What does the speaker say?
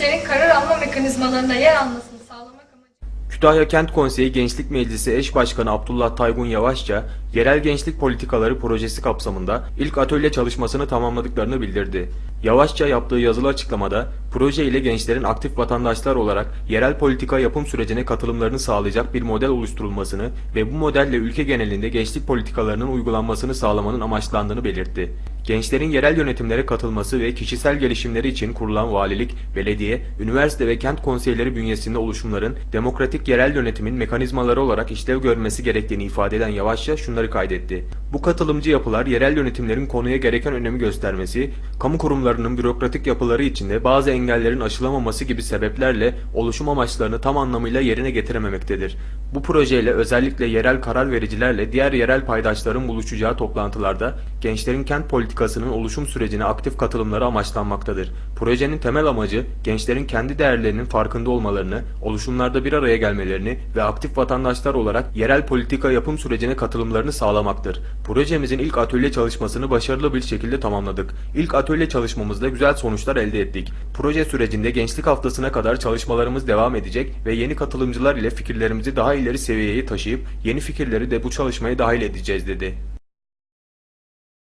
karar alma mekanizmalarında yer almasını sağlamak amacıyla Kütahya Kent Konseyi Gençlik Meclisi Eş Başkanı Abdullah Taygun Yavaşça, yerel gençlik politikaları projesi kapsamında ilk atölye çalışmasını tamamladıklarını bildirdi. Yavaşça yaptığı yazılı açıklamada, proje ile gençlerin aktif vatandaşlar olarak yerel politika yapım sürecine katılımlarını sağlayacak bir model oluşturulmasını ve bu modelle ülke genelinde gençlik politikalarının uygulanmasını sağlamanın amaçlandığını belirtti. Gençlerin yerel yönetimlere katılması ve kişisel gelişimleri için kurulan valilik, belediye, üniversite ve kent konseyleri bünyesinde oluşumların demokratik yerel yönetimin mekanizmaları olarak işlev görmesi gerektiğini ifade eden Yavaşça şunları kaydetti. Bu katılımcı yapılar yerel yönetimlerin konuya gereken önemi göstermesi, kamu kurumlarının bürokratik yapıları içinde bazı engellerin aşılamaması gibi sebeplerle oluşum amaçlarını tam anlamıyla yerine getirememektedir. Bu projeyle özellikle yerel karar vericilerle diğer yerel paydaşların buluşacağı toplantılarda gençlerin kent politikasının oluşum sürecine aktif katılımları amaçlanmaktadır. Projenin temel amacı gençlerin kendi değerlerinin farkında olmalarını, oluşumlarda bir araya gelmelerini ve aktif vatandaşlar olarak yerel politika yapım sürecine katılımlarını sağlamaktır. Projemizin ilk atölye çalışmasını başarılı bir şekilde tamamladık. İlk atölye çalışmamızda güzel sonuçlar elde ettik. Proje sürecinde gençlik haftasına kadar çalışmalarımız devam edecek ve yeni katılımcılar ile fikirlerimizi daha ileri seviyeye taşıyıp yeni fikirleri de bu çalışmaya dahil edeceğiz dedi.